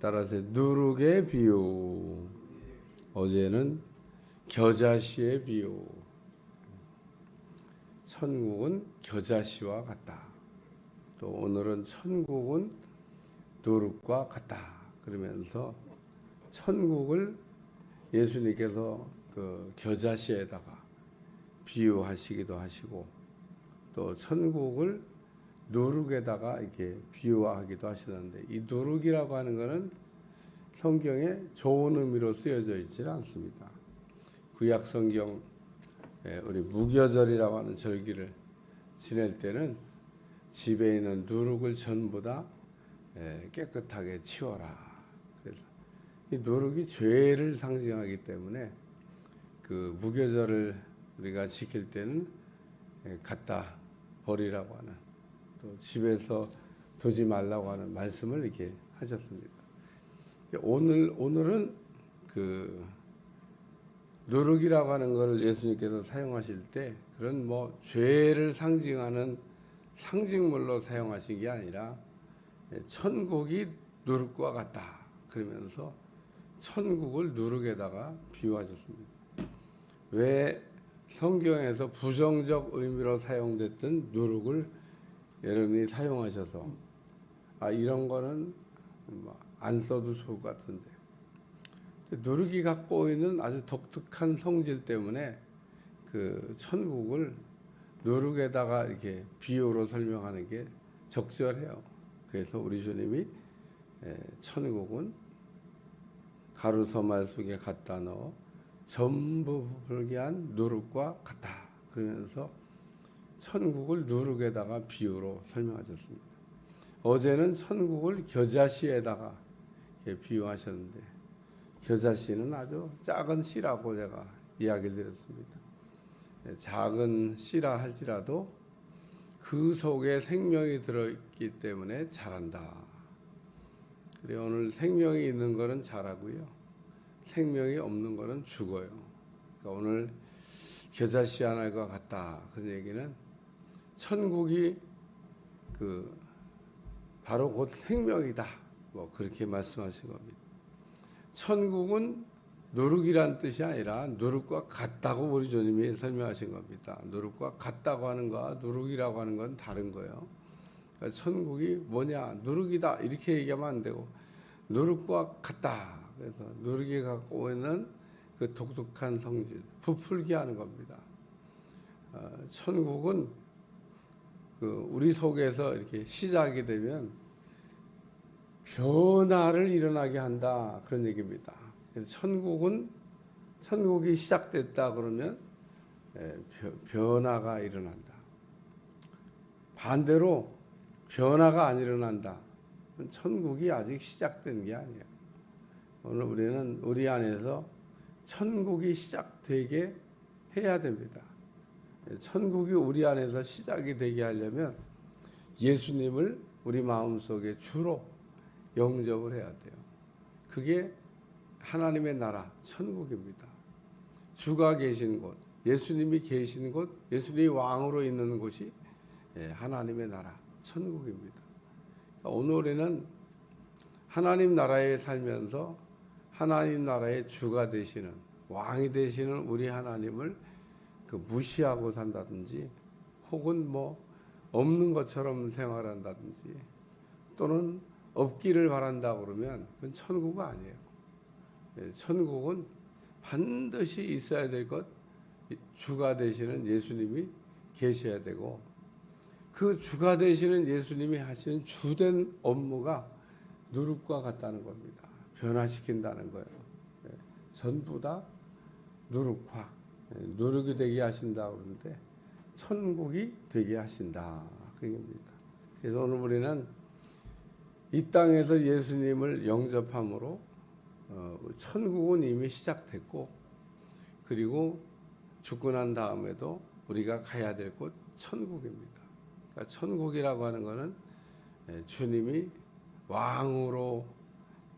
따라서 누룩의 비유. 어제는 겨자씨의 비유. 천국은 겨자씨와 같다. 또 오늘은 천국은 누룩과 같다. 그러면서 천국을 예수님께서 그 겨자씨에다가 비유하시기도 하시고 또 천국을 누룩에다가 이렇게 비유하기도 하시는데 이 누룩이라고 하는 것은 성경에 좋은 의미로 쓰여져 있지는 않습니다. 구약 성경 에 우리 무교절이라고 하는 절기를 지낼 때는 집에 있는 누룩을 전부 다 에, 깨끗하게 치워라. 그래서 이 누룩이 죄를 상징하기 때문에 그 무교절을 우리가 지킬 때는 에, 갖다 버리라고 하는 또 집에서 두지 말라고 하는 말씀을 이렇게 하셨습니다. 오늘 오늘은 그 누룩이라고 하는 것을 예수님께서 사용하실 때 그런 뭐 죄를 상징하는 상징물로 사용하신 게 아니라 천국이 누룩과 같다 그러면서 천국을 누룩에다가 비유하셨습니다. 왜 성경에서 부정적 의미로 사용됐던 누룩을 여러분이 사용하셔서 아 이런 거는 뭐안 써도 좋을 것 같은데 누룩이 갖고 있는 아주 독특한 성질 때문에 그 천국을 누룩에다가 이렇게 비유로 설명하는 게 적절해요. 그래서 우리 주님이 에, 천국은 가루서말 속에 갖다 넣어 전부 불기한 누룩과 같다. 그러면서 천국을 누룩에다가 비유로 설명하셨습니다. 어제는 천국을 겨자씨에다가 비유하셨는데 겨자씨는 아주 작은 씨라고 제가 이야기를 드렸습니다. 예, 작은 씨라 할지라도 그 속에 생명이 들어있기 때문에 자란다. 그래 오늘 생명이 있는 거는 자라고요. 생명이 없는 거는 죽어요. 그러니까 오늘 겨자씨 하나가 같다. 그 얘기는 천국이 그 바로 곧 생명이다. 뭐 그렇게 말씀하신 겁니다. 천국은 누룩이란 뜻이 아니라 누룩과 같다고 우리 주님이 설명하신 겁니다. 누룩과 같다고 하는 거와 누룩이라고 하는 건 다른 거예요. 그러니까 천국이 뭐냐 누룩이다 이렇게 얘기하면 안 되고 누룩과 같다. 그래서 누룩이 갖고 있는 그 독특한 성질 부풀게 하는 겁니다. 어, 천국은 그 우리 속에서 이렇게 시작이 되면 변화를 일어나게 한다 그런 얘기입니다. 천국은 천국이 시작됐다 그러면 예, 변화가 일어난다. 반대로 변화가 안 일어난다. 천국이 아직 시작된 게 아니에요. 오늘 우리는 우리 안에서 천국이 시작되게 해야 됩니다. 천국이 우리 안에서 시작이 되게 하려면 예수님을 우리 마음속에 주로 영접을 해야 돼요. 그게 하나님의 나라, 천국입니다. 주가 계신 곳, 예수님이 계신 곳, 예수님이 왕으로 있는 곳이 예, 하나님의 나라, 천국입니다. 오늘에는 하나님 나라에 살면서 하나님 나라의 주가 되시는 왕이 되시는 우리 하나님을 그 무시하고 산다든지 혹은 뭐 없는 것처럼 생활한다든지 또는 없기를 바란다 그러면 그건 천국 아니에요. 예, 천국은 반드시 있어야 될 것 주가 되시는 예수님이 계셔야 되고 그 주가 되시는 예수님이 하시는 주된 업무가 누룩과 같다는 겁니다. 변화시킨다는 거예요. 예, 전부 다 누룩화, 예, 누룩이 되게 하신다 그러는데 천국이 되게 하신다 그겁니다. 그래서 오늘 우리는 이 땅에서 예수님을 영접함으로 어, 천국은 이미 시작됐고 그리고 죽고 난 다음에도 우리가 가야 될 곳 천국입니다. 그러니까 천국이라고 하는 것은 예, 주님이 왕으로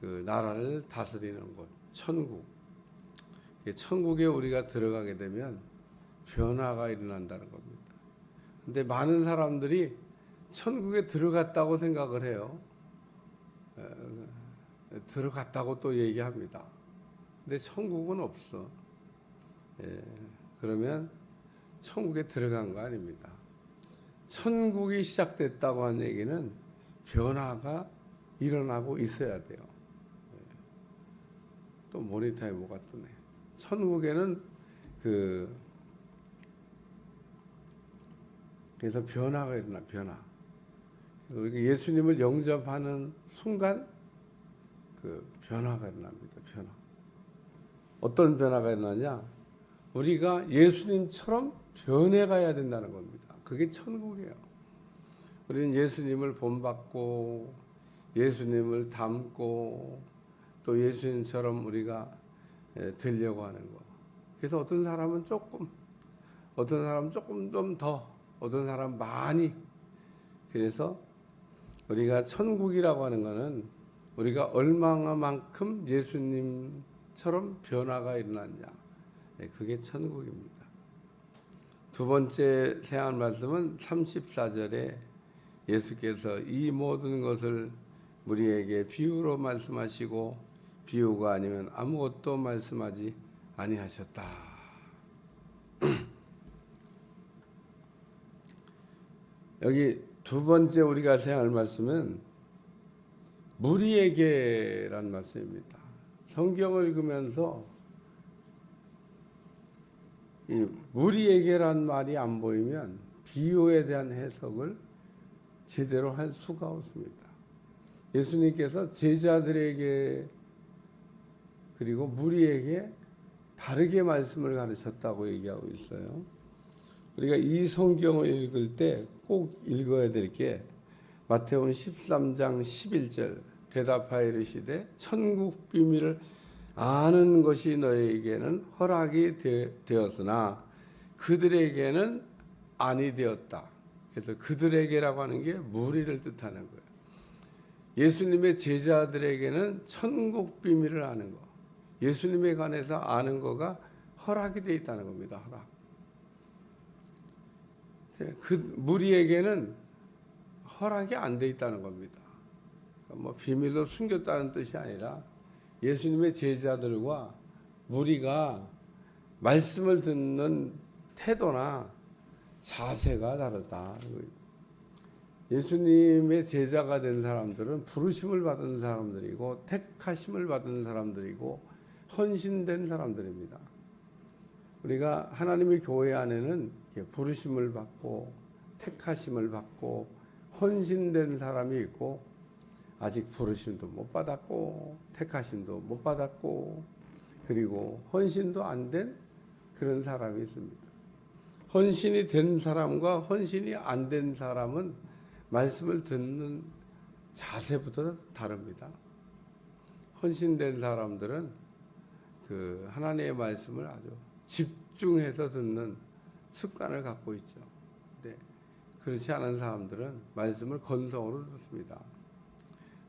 그 나라를 다스리는 곳 천국. 천국에 우리가 들어가게 되면 변화가 일어난다는 겁니다. 근데 많은 사람들이 천국에 들어갔다고 생각을 해요. 들어갔다고 또 얘기합니다. 근데 천국은 없어. 예, 그러면 천국에 들어간 거 아닙니다. 천국이 시작됐다고 한 얘기는 변화가 일어나고 있어야 돼요. 예. 또 모니터에 뭐가 뜨네. 천국에는 그 그래서 변화가 일어나 변화. 예수님을 영접하는 순간 그 변화가 일어납니다. 변화. 어떤 변화가 일어나냐? 우리가 예수님처럼 변해가야 된다는 겁니다. 그게 천국이에요. 우리는 예수님을 본받고 예수님을 닮고 또 예수님처럼 우리가 예, 되려고 하는 거. 그래서 어떤 사람은 조금, 어떤 사람은 조금 좀 더, 어떤 사람 많이. 그래서 우리가 천국이라고 하는 것은 우리가 얼마만큼 예수님처럼 변화가 일어났냐. 네, 그게 천국입니다. 두 번째 생활 말씀은 34절에 예수께서 이 모든 것을 우리에게 비유로 말씀하시고 비유가 아니면 아무것도 말씀하지 아니하셨다. 여기 두 번째 우리가 생각할 말씀은 무리에게란 말씀입니다. 성경을 읽으면서 이 무리에게란 말이 안 보이면 비유에 대한 해석을 제대로 할 수가 없습니다. 예수님께서 제자들에게 그리고 무리에게 다르게 말씀을 가르쳤다고 얘기하고 있어요. 우리가 이 성경을 읽을 때 꼭 읽어야 될 게 마태복음 13장 11절 대답하여 이르시되 천국 비밀을 아는 것이 너에게는 허락이 되 었으나 그들에게는 아니 되었다. 그래서 그들에게라고 하는 게 무리를 뜻하는 거예요. 예수님의 제자들에게는 천국 비밀을 아는 거. 예수님에 관해서 아는 거가 허락이 되어 있다는 겁니다. 허락. 그 무리에게는 허락이 안 돼 있다는 겁니다. 뭐 비밀로 숨겼다는 뜻이 아니라 예수님의 제자들과 무리가 말씀을 듣는 태도나 자세가 다르다. 예수님의 제자가 된 사람들은 부르심을 받은 사람들이고 택하심을 받은 사람들이고 헌신된 사람들입니다. 우리가 하나님의 교회 안에는 부르심을 받고 택하심을 받고 헌신된 사람이 있고 아직 부르심도 못 받았고 택하심도 못 받았고 그리고 헌신도 안 된 그런 사람이 있습니다. 헌신이 된 사람과 헌신이 안 된 사람은 말씀을 듣는 자세부터 다릅니다. 헌신된 사람들은 그 하나님의 말씀을 아주 집중해서 듣는 습관을 갖고 있죠. 근데 그렇지 않은 사람들은 말씀을 건성으로 듣습니다.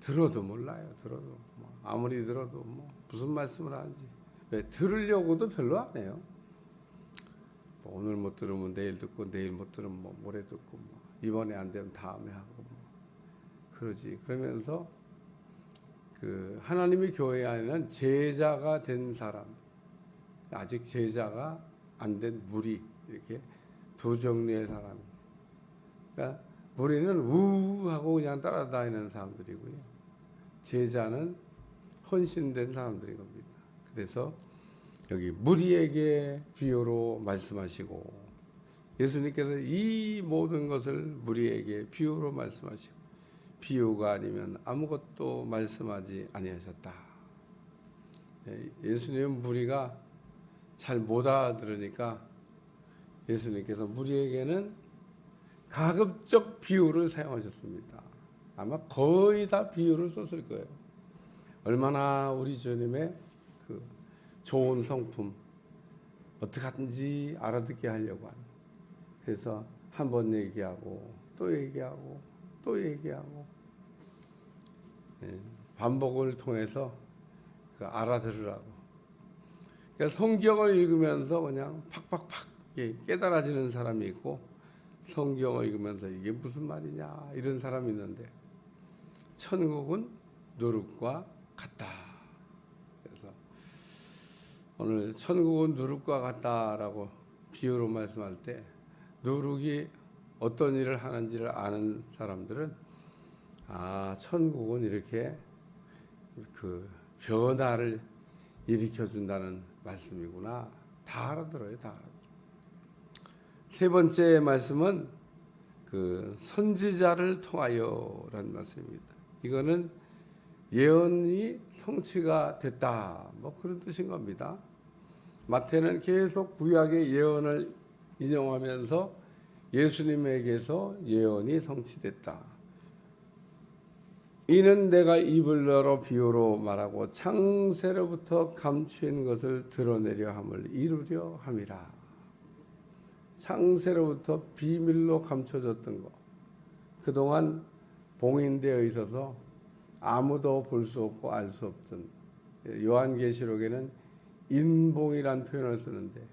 들어도 몰라요. 들어도 뭐 아무리 들어도 뭐 무슨 말씀을 하는지 왜 들으려고도 별로 안 해요. 뭐 오늘 못 들으면 내일 듣고 내일 못 들으면 뭐 모레 듣고 뭐 이번에 안 되면 다음에 하고 뭐 그러지. 그러면서 그 하나님의 교회 안에는 제자가 된 사람, 아직 제자가 안 된 무리 이렇게 두 종류의 사람. 그러니까 무리는 우하고 그냥 따라다니는 사람들이고요. 제자는 헌신된 사람들인 겁니다. 그래서 여기 무리에게 비유로 말씀하시고 예수님께서 이 모든 것을 무리에게 비유로 말씀하시고 비유가 아니면 아무것도 말씀하지 아니하셨다. 예, 예수님 무리가 잘 못 알아들으니까 예수님께서 무리에게는 가급적 비유를 사용하셨습니다. 아마 거의 다 비유를 썼을 거예요. 얼마나 우리 주님의 그 좋은 성품 어떻게 하든지 알아듣게 하려고 하는. 그래서 한 번 얘기하고 또 얘기하고 또 얘기하고 예, 반복을 통해서 그 알아들으라고. 그러니까 성경을 읽으면서 그냥 팍팍팍 깨달아지는 사람이 있고 성경을 읽으면서 이게 무슨 말이냐 이런 사람이 있는데 천국은 누룩과 같다. 그래서 오늘 천국은 누룩과 같다라고 비유로 말씀할 때 누룩이 어떤 일을 하는지를 아는 사람들은 아 천국은 이렇게 그 변화를 일으켜 준다는 말씀이구나 다 알아들어요 다 알아들어요. 세 번째 말씀은 그 선지자를 통하여라는 말씀입니다. 이거는 예언이 성취가 됐다 뭐 그런 뜻인 겁니다. 마태는 계속 구약의 예언을 인용하면서 예수님에게서 예언이 성취됐다. 이는 내가 입을 열어 비유로 말하고 창세로부터 감추인 것을 드러내려 함을 이루려 함이라. 창세로부터 비밀로 감춰졌던 것. 그동안 봉인되어 있어서 아무도 볼 수 없고 알 수 없던 요한계시록에는 인봉이란 표현을 쓰는데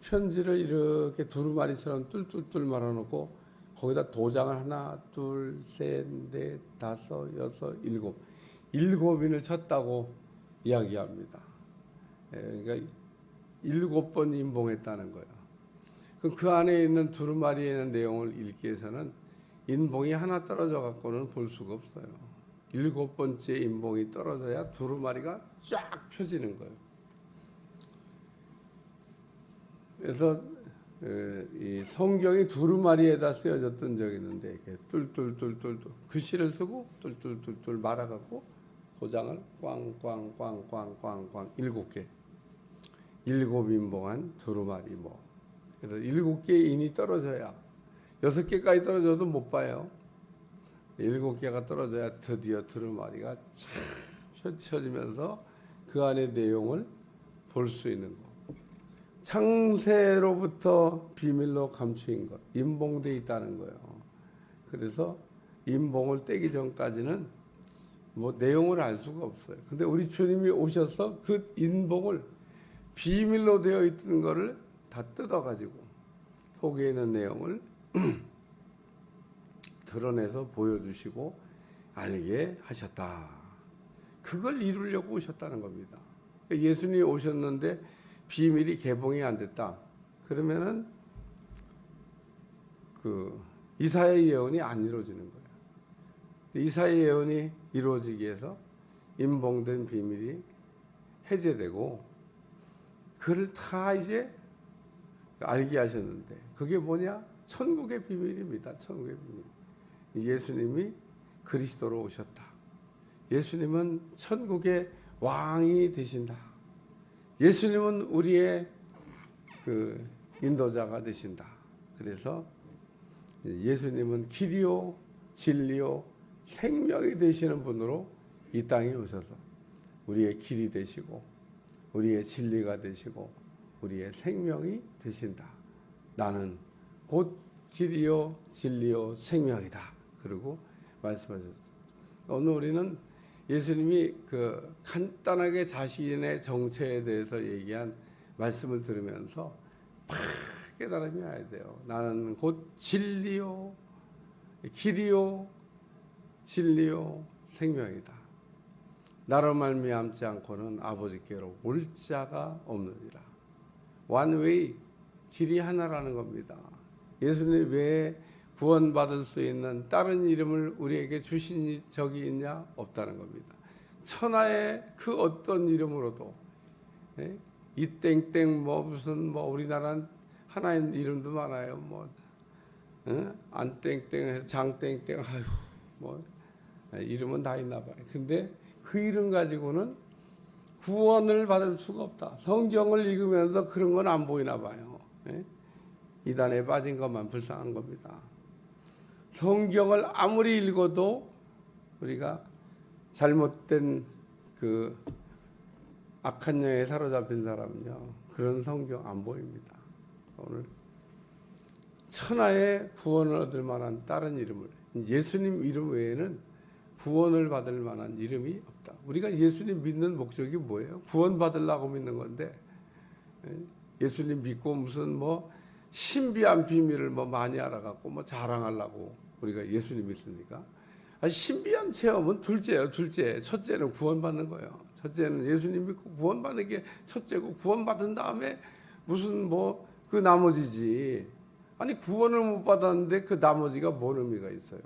편지를 이렇게 두루마리처럼 뚫뚫뚫 말아놓고 거기다 도장을 하나, 둘, 셋, 넷, 다섯, 여섯, 일곱 일곱인을 쳤다고 이야기합니다. 예, 그러니까 일곱 번 인봉했다는 거예요. 그 안에 있는 두루마리에 있는 내용을 읽기 위해서는 인봉이 하나 떨어져 갖고는 볼 수가 없어요. 일곱 번째 인봉이 떨어져야 두루마리가 쫙 펴지는 거예요. 그래서 에, 이 성경이 두루마리에다 쓰여졌던 적이 있는데 이렇게 뚫뚫뚫뚫뚫 글씨를 쓰고 뚫뚫뚫뚫 말아갖고 도장을 꽝꽝꽝꽝꽝꽝 일곱 개 일곱 인봉한 두루마리 뭐 그래서 일곱 개 인이 떨어져야 여섯 개까지 떨어져도 못 봐요. 일곱 개가 떨어져야 드디어 두루마리가 쫙 펼쳐지면서 그 안의 내용을 볼 수 있는 거. 창세로부터 비밀로 감추인 것, 인봉돼 있다는 거예요. 그래서 인봉을 떼기 전까지는 뭐 내용을 알 수가 없어요. 근데 우리 주님이 오셔서 그 인봉을 비밀로 되어 있던 거를 다 뜯어가지고 속에 있는 내용을 드러내서 보여주시고 알게 하셨다. 그걸 이루려고 오셨다는 겁니다. 예수님이 오셨는데 비밀이 개봉이 안 됐다. 그러면은 그 이사의 예언이 안 이루어지는 거예요. 이사의 예언이 이루어지기 위해서 인봉된 비밀이 해제되고 그를 다 이제 알게 하셨는데 그게 뭐냐? 천국의 비밀입니다. 천국의 비밀. 예수님이 그리스도로 오셨다. 예수님은 천국의 왕이 되신다. 예수님은 우리의 그 인도자가 되신다. 그래서 예수님은 길이요, 진리요, 생명이 되시는 분으로 이 땅에 오셔서 우리의 길이 되시고 우리의 진리가 되시고 우리의 생명이 되신다. 나는 곧 길이요, 진리요, 생명이다. 그리고 말씀하셨죠. 오늘 우리는 예수님이 그 간단하게 자신의 정체에 대해서 얘기한 말씀을 들으면서 팍 깨달음이 와야 돼요. 나는 곧 진리요, 길이요, 진리요, 생명이다. 나로 말미암지 않고는 아버지께로 올 자가 없느니라. 원웨이 길이 하나라는 겁니다. 예수님 외에 구원받을 수 있는 다른 이름을 우리에게 주신 적이 있냐? 없다는 겁니다. 천하의 그 어떤 이름으로도 예? 이땡땡 뭐 무슨 뭐 우리나라는 하나의 이름도 많아요. 뭐 예? 안땡땡 장 땡땡 아유 뭐 예, 이름은 다 있나 봐요. 근데 그 이름 가지고는 구원을 받을 수가 없다. 성경을 읽으면서 그런 건 안 보이나 봐요. 예? 이단에 빠진 것만 불쌍한 겁니다. 성경을 아무리 읽어도 우리가 잘못된 그 악한 영에 사로잡힌 사람은요 그런 성경 안 보입니다. 오늘 천하의 구원을 얻을 만한 다른 이름을 예수님 이름 외에는 구원을 받을 만한 이름이 없다. 우리가 예수님 믿는 목적이 뭐예요? 구원 받으려고 믿는 건데 예? 예수님 믿고 무슨 뭐 신비한 비밀을 뭐 많이 알아갖고 뭐 자랑하려고 우리가 예수님 믿습니까? 아, 신비한 체험은 둘째예요, 둘째. 첫째는 구원받는 거예요. 첫째는 예수님 믿고 구원받는 게 첫째고 구원받은 다음에 무슨 뭐 그 나머지지. 아니 구원을 못 받았는데 그 나머지가 뭔 의미가 있어요?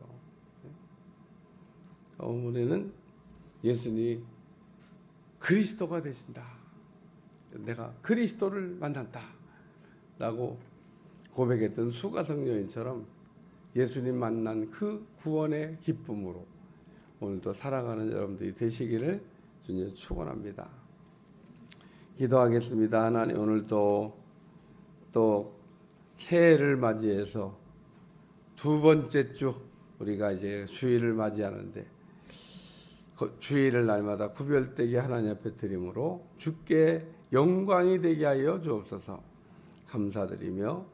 어머니는 예수님 그리스도가 되신다. 내가 그리스도를 만났다. 라고 고백했던 수가성 여인처럼 예수님 만난 그 구원의 기쁨으로 오늘도 살아가는 여러분들이 되시기를 주님 축원합니다. 기도하겠습니다. 하나님 오늘도 또 새해를 맞이해서 두 번째 주 우리가 이제 주일을 맞이하는데 그 주일을 날마다 구별되게 하나님 앞에 드림으로 주께 영광이 되게 하여 주옵소서 감사드리며